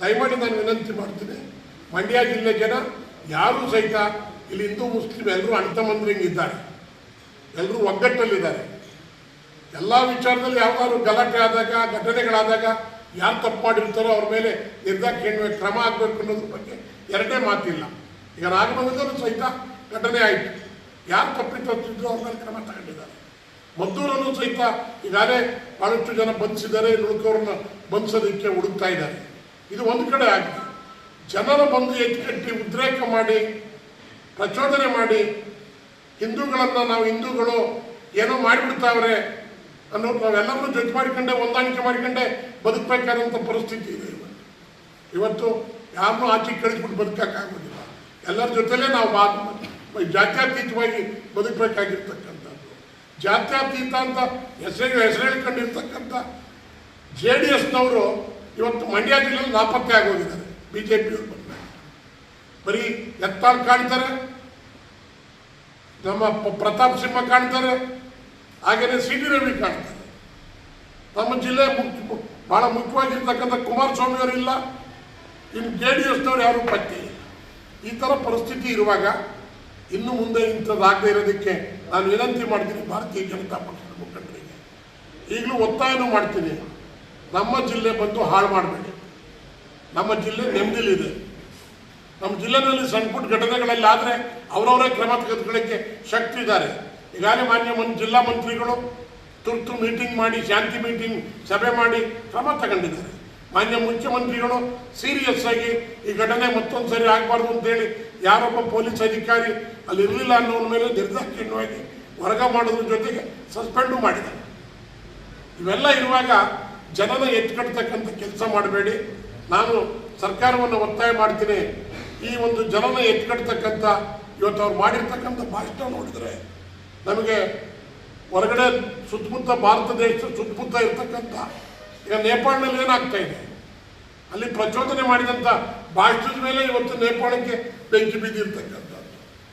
ದಯಮಾಡಿ ನಾನು ವಿನಂತಿ ಮಾಡ್ತೀನಿ. ಮಂಡ್ಯ ಜಿಲ್ಲೆ ಜನ, ಯಾರೂ ಸಹಿತ ಇಲ್ಲಿ ಹಿಂದೂ, ಮುಸ್ಲಿಂ ಎಲ್ಲರೂ ಅಣ್ತಮಂದ್ರಂಗಿದ್ದಾರೆ ಎಲ್ಲರೂ ಒಗ್ಗಟ್ಟಲ್ಲಿದ್ದಾರೆ. ಎಲ್ಲ ವಿಚಾರದಲ್ಲಿ ಯಾವ್ದಾದ್ರು ಗಲಾಟೆ ಆದಾಗ, ಘಟನೆಗಳಾದಾಗ ಯಾರು ತಪ್ಪು ಮಾಡಿರ್ತಾರೋ ಅವ್ರ ಮೇಲೆ ನಿರ್ದಾಕ್ಷಿಣ್ಯ ಕ್ರಮ ಆಗಬೇಕು ಅನ್ನೋದ್ರ ಬಗ್ಗೆ ಎರಡನೇ ಮಾತಿಲ್ಲ. ಈಗ ನಾಗಮಂಗಲದಲ್ಲೂ ಸಹಿತ ಘಟನೆ ಆಯಿತು. ಯಾರು ತಪ್ಪಿತಪ್ಪಿದ್ರು ಅವ್ರ ಮೇಲೆ ಕ್ರಮ ತಗೊಂಡಿದ್ದಾರೆ. ಮದ್ದೂರಲ್ಲೂ ಸಹಿತ ಈಗಾಗಲೇ ಬಹಳಷ್ಟು ಜನ ಬಂಧಿಸಿದ್ದಾರೆ ನುಡುಕವ್ರನ್ನ ಬಂಧಿಸೋದಕ್ಕೆ ಹುಡುಕ್ತಾ ಇದ್ದಾರೆ. ಇದು ಒಂದು ಕಡೆ ಆಗಿದೆ. ಜನರ ಬಂದು ಎಚ್ಚುಕಟ್ಟಿ ಉದ್ರೇಕ ಮಾಡಿ, ಪ್ರಚೋದನೆ ಮಾಡಿ, ಹಿಂದೂಗಳನ್ನು ನಾವು ಹಿಂದೂಗಳು ಏನೋ ಮಾಡಿಬಿಡ್ತಾವ್ರೆ ಅನ್ನೋದು ನಾವೆಲ್ಲರೂ ಜಡ್ಜ್ ಮಾಡಿಕೊಂಡೆ, ಹೊಂದಾಣಿಕೆ ಮಾಡಿಕೊಂಡೆ ಬದುಕಬೇಕಾದಂಥ ಪರಿಸ್ಥಿತಿ ಇದೆ ಇವತ್ತು. ಇವತ್ತು ಯಾರನ್ನೂ ಆಚೆ ಕಳಿಸ್ಬಿಟ್ಟು ಬದುಕಕ್ಕಾಗೋದಿಲ್ಲ. ಎಲ್ಲರ ಜೊತೆಲೇ ನಾವು ಬಾ ಜಾತ್ಯತೀತವಾಗಿ ಬದುಕಬೇಕಾಗಿರ್ತಕ್ಕಂಥದ್ದು. ಜಾತ್ಯತೀತ ಅಂತ ಹೆಸರು ಹೆಸರು ಹೇಳ್ಕೊಂಡಿರ್ತಕ್ಕಂಥ ಜೆ ಡಿ ಎಸ್ನವರು ಇವತ್ತು ಮಂಡ್ಯ ಜಿಲ್ಲೆಯಲ್ಲಿ ನಾಪತ್ತೆ ಆಗೋಗಿದ್ದಾರೆ ಬಿ ಜೆ ಪಿಯವರು ಬಂದ ಬರೀ ಎತ್ತಾಳ್ ಕಾಣ್ತಾರೆ, ನಮ್ಮ ಪ್ರತಾಪ್ ಸಿಂಹ ಕಾಣ್ತಾರೆ, ಹಾಗೇನೆ ಸಿ ಟಿ ರವಿ ಕಾಣ್ತಾರೆ. ನಮ್ಮ ಜಿಲ್ಲೆ ಬಹಳ ಮುಖ್ಯವಾಗಿರ್ತಕ್ಕಂಥ ಕುಮಾರಸ್ವಾಮಿ ಅವರು ಇಲ್ಲ, ಇನ್ನು ಜೆ ಡಿ ಎಸ್ನವ್ರು ಯಾರು ಪಟ್ಟಿ ಈ ಥರ ಪರಿಸ್ಥಿತಿ ಇರುವಾಗ ಇನ್ನು ಮುಂದೆ ಇಂಥದ್ದಾಗದೇ ಇರೋದಕ್ಕೆ ನಾನು ವಿನಂತಿ ಮಾಡ್ತೀನಿ ಭಾರತೀಯ ಜನತಾ ಪಕ್ಷದ ಮುಖಂಡರಿಗೆ. ಈಗಲೂ ಒತ್ತಾಯನೂ ಮಾಡ್ತೀನಿ. ನಮ್ಮ ಜಿಲ್ಲೆ ಬಂದು ಹಾಳು ಮಾಡಬೇಡಿ ನಮ್ಮ ಜಿಲ್ಲೆ ನೆಮ್ಮದಿಲಿದೆ ನಮ್ಮ ಜಿಲ್ಲೆನಲ್ಲಿ ಸಣ್ಣ ಪುಟ್ಟ ಘಟನೆಗಳಲ್ಲಿ ಆದರೆ ಅವರವರೇ ಕ್ರಮ ತೆಗೆದುಕೊಳ್ಳೋಕ್ಕೆ ಶಕ್ತಿ ಇದ್ದಾರೆ. ಈಗಾಗಲೇ ಮಾನ್ಯ ಮನ್, ಜಿಲ್ಲಾ ಮಂತ್ರಿಗಳು ತುರ್ತು ಮೀಟಿಂಗ್ ಮಾಡಿ, ಶಾಂತಿ ಮೀಟಿಂಗ್ ಸಭೆ ಮಾಡಿ ಕ್ರಮ ತಗೊಂಡಿದ್ದಾರೆ. ಮಾನ್ಯ ಮುಖ್ಯಮಂತ್ರಿಗಳು ಸೀರಿಯಸ್ ಆಗಿ ಈ ಘಟನೆ ಮತ್ತೊಂದು ಸರಿ ಆಗಬಾರ್ದು ಅಂತೇಳಿ ಯಾರೊಬ್ಬ ಪೊಲೀಸ್ ಅಧಿಕಾರಿ ಅಲ್ಲಿ ಇರಲಿಲ್ಲ ಅನ್ನೋನ ಮೇಲೆ ನಿರ್ದಾಕ್ಷಿಣ್ಯವಾಗಿ ವರ್ಗ ಮಾಡೋದ್ರ ಜೊತೆಗೆ ಸಸ್ಪೆಂಡು ಮಾಡಿದ್ದಾರೆ. ಇವೆಲ್ಲ ಇರುವಾಗ ಜನನ ಎತ್ಕಟ್ತಕ್ಕಂಥ ಕೆಲಸ ಮಾಡಬೇಡಿ. ನಾನು ಸರ್ಕಾರವನ್ನು ಒತ್ತಾಯ ಮಾಡ್ತೀನಿ. ಈ ಒಂದು ಜನನ ಎತ್ಕಟ್ತಕ್ಕಂಥ ಇವತ್ತು ಅವ್ರು ಮಾಡಿರ್ತಕ್ಕಂಥ ಭಾಷಣ ನೋಡಿದ್ರೆ ನಮಗೆ ಹೊರಗಡೆ ಸುತ್ತಮುತ್ತ ಭಾರತ ದೇಶದ ಸುತ್ತಮುತ್ತ ಇರ್ತಕ್ಕಂಥ ಈಗ ನೇಪಾಳನಲ್ಲಿ ಏನಾಗ್ತಾ ಇದೆ? ಅಲ್ಲಿ ಪ್ರಚೋದನೆ ಮಾಡಿದಂಥ ಭಾಷಣದ ಮೇಲೆ ಇವತ್ತು ನೇಪಾಳಕ್ಕೆ ಬೆಂಕಿ ಬಿದ್ದಿರ್ತಕ್ಕಂಥ